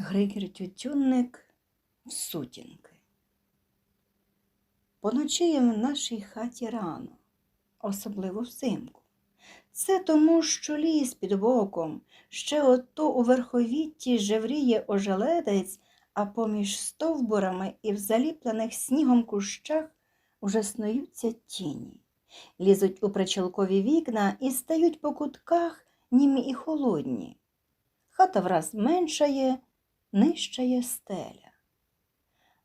Григір Тютюнник в сутінки. Поночіє в нашій хаті рано, особливо взимку. Це тому, що ліс під боком, ще ото у верховітті жевріє ожеледець, а поміж стовбурами і в заліплених снігом кущах уже снуються тіні. Лізуть у причалкові вікна і стають по кутках німі і холодні. Хата враз меншає, нищає стеля.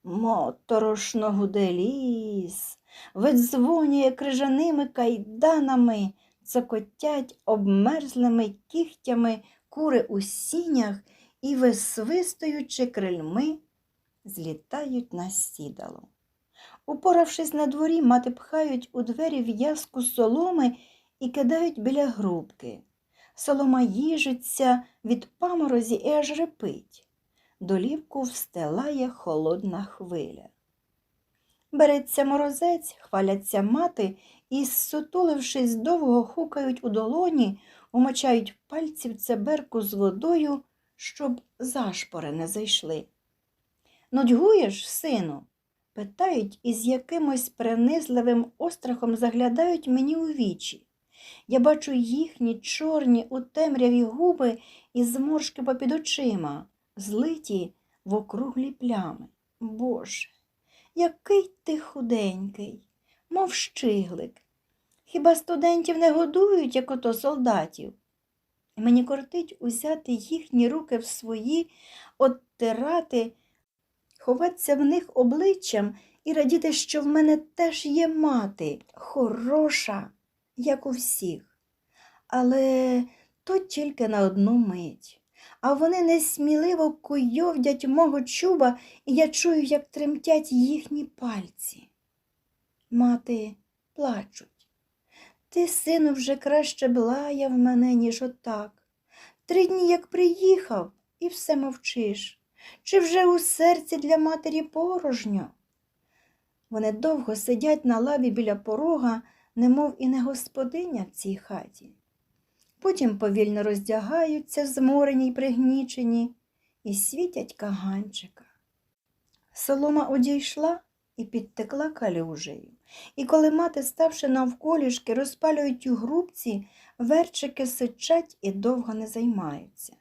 Моторошно гуде ліс, видзвонює крижаними кайданами, цокотять обмерзлими кігтями кури у сінях і, висвистуючи крильми, злітають на сідало. Упоравшись на дворі, мати пхають у двері в'язку соломи і кидають біля грубки. Солома їжиться від паморозі і аж репить. Долівку встелає холодна хвиля. Береться морозець, хваляться мати і, зсутулившись, довго хукають у долоні, умочають пальці в цеберку з водою, щоб зашпори не зайшли. Нудьгуєш, сину? питають і з якимось принизливим острахом заглядають мені у вічі. Я бачу їхні чорні у темряві губи і зморшки попід очима, злиті в округлі плями. Боже, який ти худенький, мов щиглик. Хіба студентів не годують, як ото солдатів? Мені кортить узяти їхні руки в свої, оттирати, ховатися в них обличчям і радіти, що в мене теж є мати, хороша, як у всіх. Але то тільки на одну мить. А вони несміливо куйовдять мого чуба, і я чую, як тремтять їхні пальці. Мати плачуть. Ти, сину, вже краще б лаяв мене, ніж отак. Три дні як приїхав, і все мовчиш. Чи вже у серці для матері порожньо? Вони довго сидять на лаві біля порога, немов і не господиня в цій хаті. Потім повільно роздягаються, зморені й пригнічені, і світять каганчика. Солома одійшла і підтекла калюжею. І коли мати, ставши навколішки, розпалюють у грубці, верчики сичать і довго не займаються.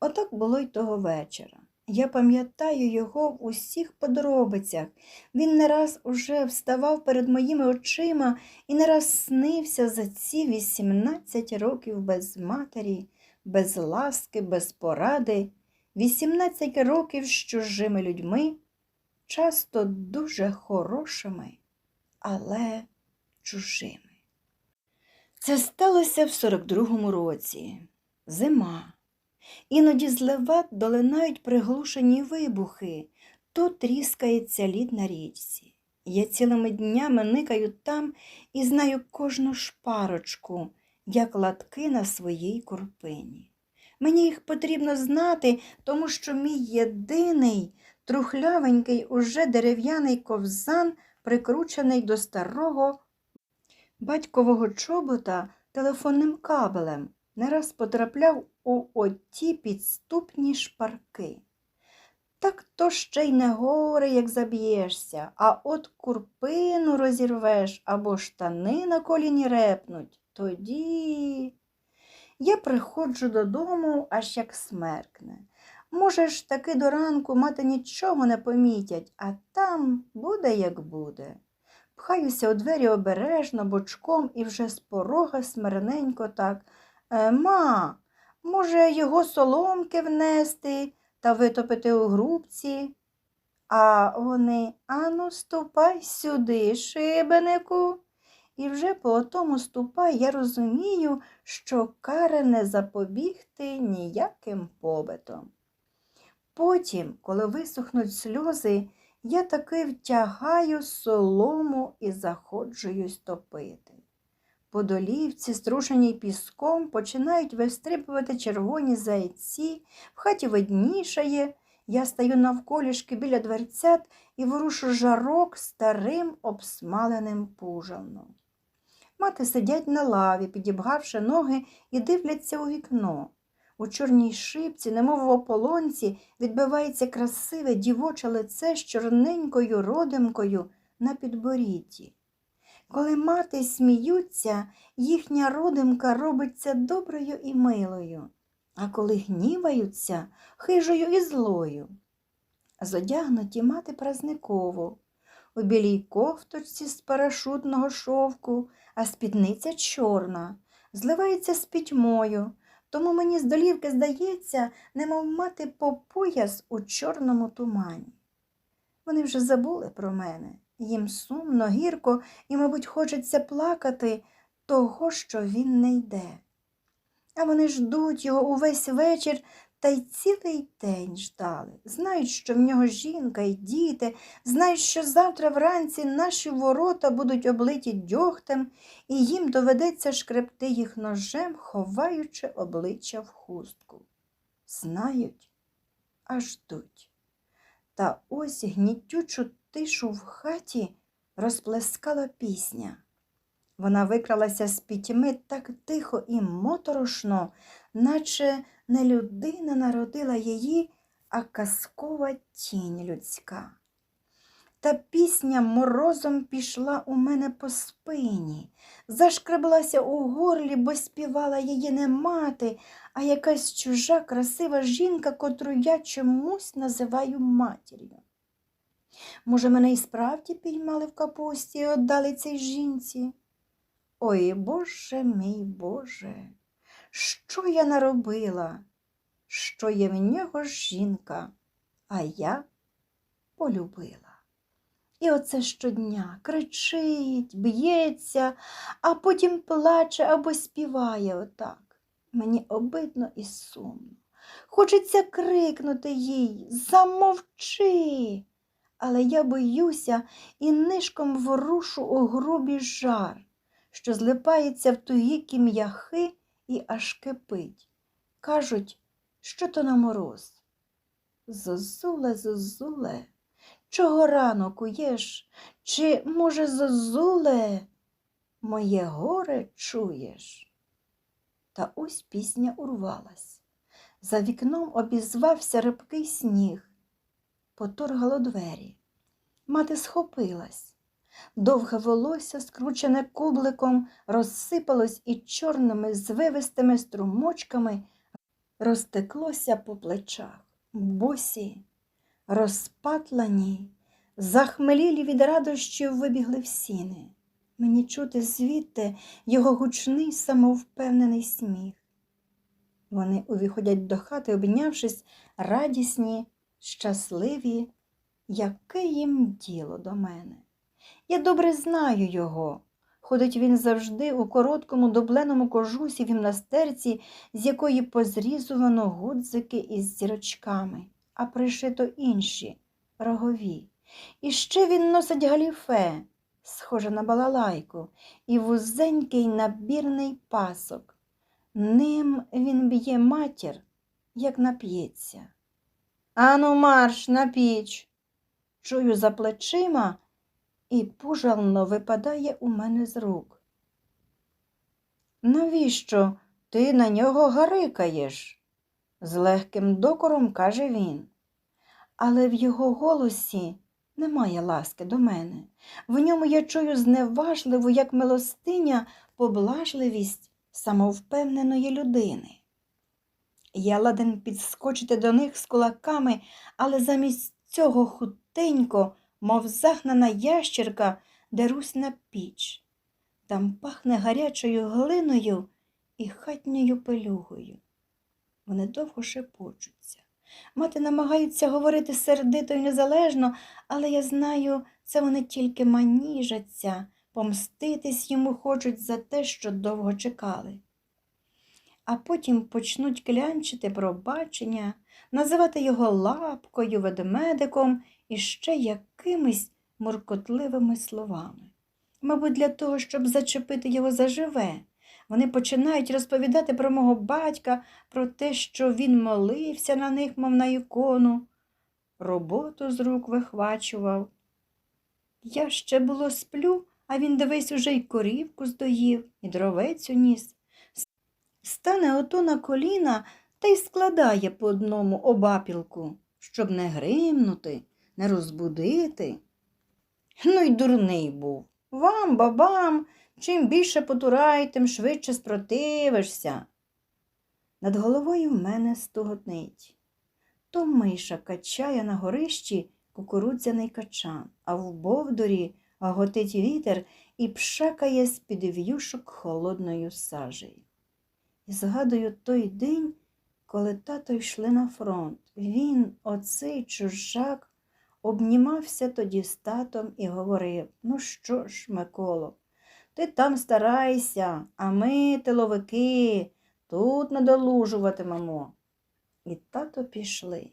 Отак було й того вечора. Я пам'ятаю його в усіх подробицях. Він не раз уже вставав перед моїми очима і не раз снився за ці 18 років без матері, без ласки, без поради, 18 років з чужими людьми, часто дуже хорошими, але чужими. Це сталося в 42-му році. Зима. Іноді з леват долинають приглушені вибухи, то тріскається лід на річці. Я цілими днями никаю там і знаю кожну шпарочку, як латки на своїй курпині. Мені їх потрібно знати, тому що мій єдиний, трухлявенький, уже дерев'яний ковзан, прикручений до старого батькового чобота телефонним кабелем, не раз потрапляв у оті підступні шпарки. Так то ще й не горе, як заб'єшся, а от курпину розірвеш або штани на коліні репнуть, тоді. Я приходжу додому, аж як смеркне. Може ж, таки до ранку мати нічого не помітять, а там буде, як буде. Пхаюся у двері обережно, бочком і вже з порога смирненько так. «Е, Ма, може, його соломки внести та витопити у грубці? А вони ану, ступай сюди, шибенику. І вже по тому ступай я розумію, що каре не запобігти ніяким побитом. Потім, коли висохнуть сльози, я таки втягаю солому і заходжуюсь топити. По долівці, струшеній піском, починають вистрибувати червоні зайці, в хаті виднішає. Я стаю навколішки біля дверцят і ворушу жарок старим обсмаленим пужалном. Мати сидять на лаві, підібгавши ноги і дивляться у вікно. У чорній шипці, немов в ополонці, відбивається красиве дівоче лице з чорненькою родимкою на підборідді. Коли мати сміються, їхня родимка робиться доброю і милою, а коли гніваються, хижою і злою. Зодягнуті мати празниково, у білій кофточці з парашутного шовку, а спідниця чорна, зливається з пітьмою, тому мені з долівки здається, немов мати по пояс у чорному тумані. Вони вже забули про мене, їм сумно, гірко і, мабуть, хочеться плакати того, що він не йде. А вони ждуть його увесь вечір та й цілий день ждали. Знають, що в нього жінка і діти, знають, що завтра вранці наші ворота будуть облиті дьогтем, і їм доведеться шкребти їх ножем, ховаючи обличчя в хустку. Знають, а ждуть. Та ось гнітючу тишу в хаті розплескала пісня. Вона викралася з пітьми так тихо і моторошно, наче не людина народила її, а казкова тінь людська. Та пісня морозом пішла у мене по спині, зашкреблася у горлі, бо співала її не мати, а якась чужа красива жінка, котру я чомусь називаю матір'ю. Може, мене і справді піймали в капусті і отдали цій жінці? Ой, Боже мій Боже, що я наробила? Що є в нього жінка, а я полюбила. І оце щодня кричить, б'ється, а потім плаче або співає отак. Мені обидно і сумно. Хочеться крикнути їй Замовчи. Але я боюся і нишком ворушу у грубі жар, що злипається в тугі кім'яхи і аж кипить. Кажуть, що то на мороз. Зозуле, зозуле, чого рано куєш? Чи, може, зозуле, моє горе чуєш? Та ось пісня урвалась. За вікном обізвався рибкий сніг, поторгало двері. Мати схопилась. Довге волосся, скручене кубликом, розсипалось і чорними звивистими струмочками розтеклося по плечах. Босі, розпатлані, захмелілі від радощів вибігли в сіни. Мені чути звідти його гучний самовпевнений сміх. Вони увіходять до хати, обнявшись, радісні, щасливі, яке їм діло до мене. Я добре знаю його. Ходить він завжди у короткому дубленому кожусі в гімнастерці, з якої позрізувано гудзики із зірочками, а пришито інші рогові. І ще він носить галіфе, схоже на балалайку, і вузенький набірний пасок. Ним він б'є матір, як нап'ється. Ану, марш на піч. Чую за плечима і пужално випадає у мене з рук. Навіщо ти на нього гарикаєш? з легким докором каже він. Але в його голосі немає ласки до мене. В ньому я чую зневажливу, як милостиня, поблажливість самовпевненої людини. Я ладен підскочити до них з кулаками, але замість цього хутенько, мов загнана ящерка, дерусь на піч. Там пахне гарячою глиною і хатньою пелюгою. Вони довго шепочуться. Мати намагається говорити сердито і незалежно, але я знаю, це вони тільки маніжаться, помститись йому хочуть за те, що довго чекали. А потім почнуть клянчити про бачення, називати його лапкою, ведмедиком і ще якимись муркотливими словами. Мабуть, для того, щоб зачепити його заживе. Вони починають розповідати про мого батька, про те, що він молився на них, мов на ікону, роботу з рук вихвачував. Я ще було сплю, а він дивись уже й корівку здоїв, і дровець уніс. Стане ото на коліна та й складає по одному обапілку, щоб не гримнути, не розбудити. Ну й дурний був. Вам, бабам, чим більше потурай, тим швидше спротивишся. Над головою в мене стоготнить. То миша качає на горищі кукурудзяний качан, а в бовдурі гоготить вітер і пшакає з-під в'юшок холодною сажею. І згадую той день, коли тато йшли на фронт. Він, оцей чужак, обнімався тоді з татом і говорив Ну що ж, Миколо, ти там старайся, а ми, тиловики, тут надолужуватимемо. І тато пішли.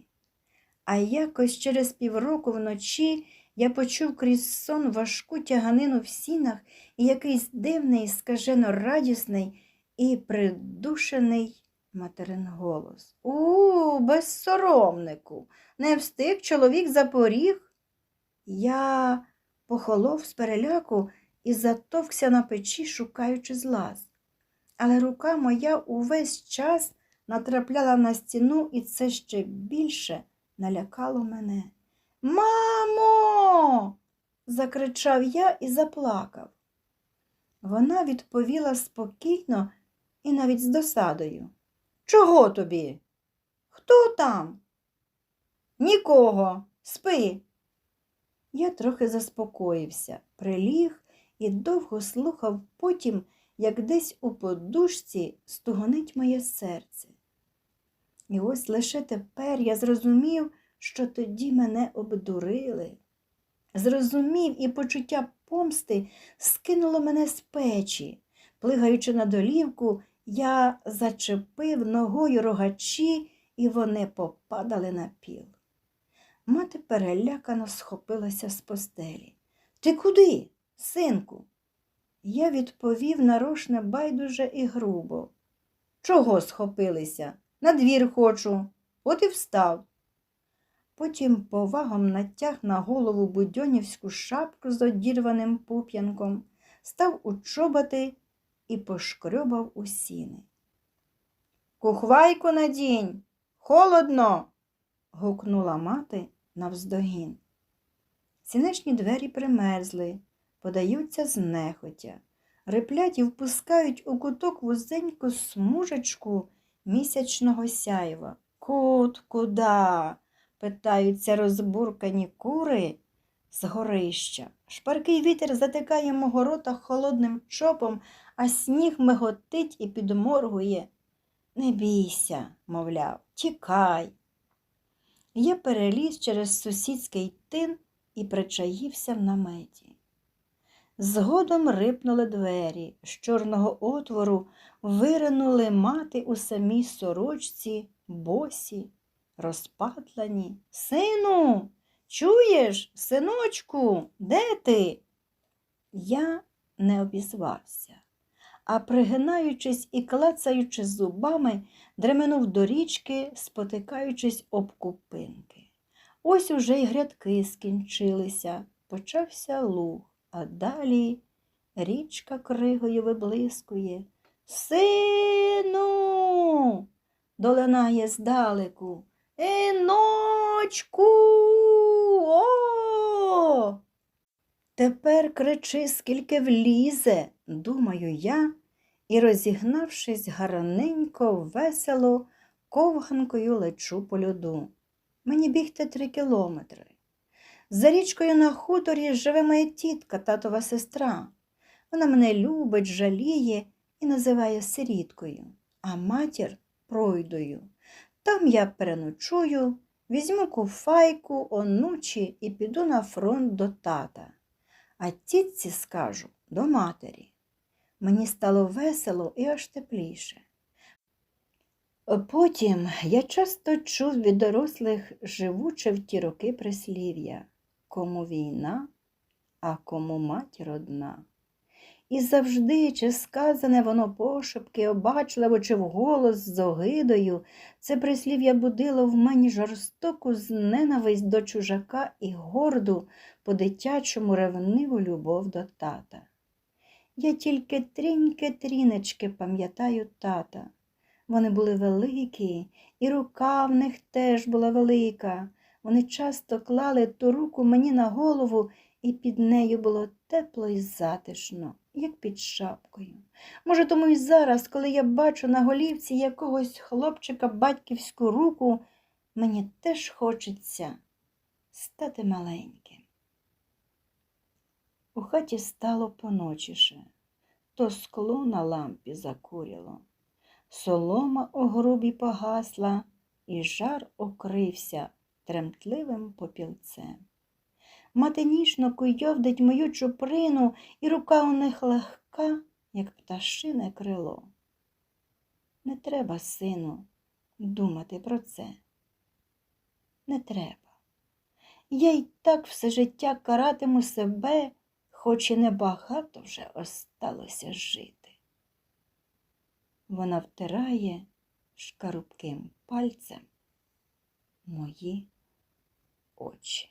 А якось через півроку вночі я почув крізь сон важку тяганину в сінах і якийсь дивний, скажено радісний і придушений материн голос. У, безсоромнику, не встиг чоловік запоріг. Я похолов з переляку і затовкся на печі, шукаючи злаз. Але рука моя увесь час натрапляла на стіну, і це ще більше налякало мене. Мамо. закричав я і заплакав. Вона відповіла спокійно і навіть з досадою. Чого тобі? Хто там? Нікого. Спи. Я трохи заспокоївся, приліг і довго слухав потім, як десь у подушці стугонить моє серце. І ось лише тепер я зрозумів, що тоді мене обдурили. Зрозумів і почуття помсти скинуло мене з печі. Плигаючи на долівку, я зачепив ногою рогачі, і вони попадали на піл. Мати перелякано схопилася з постелі. Ти куди, синку? Я відповів нарошне байдуже і грубо. Чого схопилися? На двір хочу. От і встав. Потім повагом натяг на голову будьонівську шапку з одірваним пуп'янком, став у чоботи і пошкрьобав у сіни. Кухвайку надінь, холодно. гукнула мати навздогін. Сінешні двері примерзли, подаються знехотя, риплять і впускають у куток вузеньку смужечку місячного сяйва. Кут куда? питаються розбуркані кури з горища. Шпаркий вітер затикає мого рота холодним чопом, а сніг миготить і підморгує. Не бійся, мовляв, тікай. Я переліз через сусідський тин і причаївся в наметі. Згодом рипнули двері, з чорного отвору виринули мати у самій сорочці, босі, розпатлані. Сину, чуєш, синочку, де ти? Я не обізвався, а пригинаючись і клацаючи зубами, дременув до річки, спотикаючись об купинки. Ось уже й грядки скінчилися, почався луг, а далі річка кригою виблискує. Сину, долинає здалеку. Іночку. О! Тепер кричи, скільки влізе, думаю я, і, розігнавшись гарненько, весело, ковганкою лечу по льоду. Мені бігти три кілометри. За річкою на хуторі живе моя тітка, татова сестра. Вона мене любить, жаліє і називає сиріткою, а матір пройдою. Там я переночую, візьму куфайку, онучі і піду на фронт до тата. А тітці скажу до матері. Мені стало весело і аж тепліше. Потім я часто чув від дорослих живуче в ті роки прислів'я кому війна, а кому мать одна. І завжди, чи сказане воно пошепки, обачливо, чи вголос з огидою, це прислів'я будило в мені жорстоку зненависть до чужака і горду по дитячому ревниву любов до тата. Я тільки тріньки трінечки пам'ятаю тата. Вони були великі, і рука в них теж була велика. Вони часто клали ту руку мені на голову, і під нею було тепло і затишно, як під шапкою. Може, тому і зараз, коли я бачу на голівці якогось хлопчика батьківську руку, мені теж хочеться стати маленьким. У хаті стало поночіше, то скло на лампі закуріло, солома у грубі погасла, і жар окрився тремтливим попілцем. Мати ніжно куйовдить мою чуприну, і рука у них легка, як пташине крило. Не треба, сину, думати про це. Не треба. Я й так все життя каратиму себе, хоч і небагато вже осталося жити. Вона втирає шкарубким пальцем мої очі.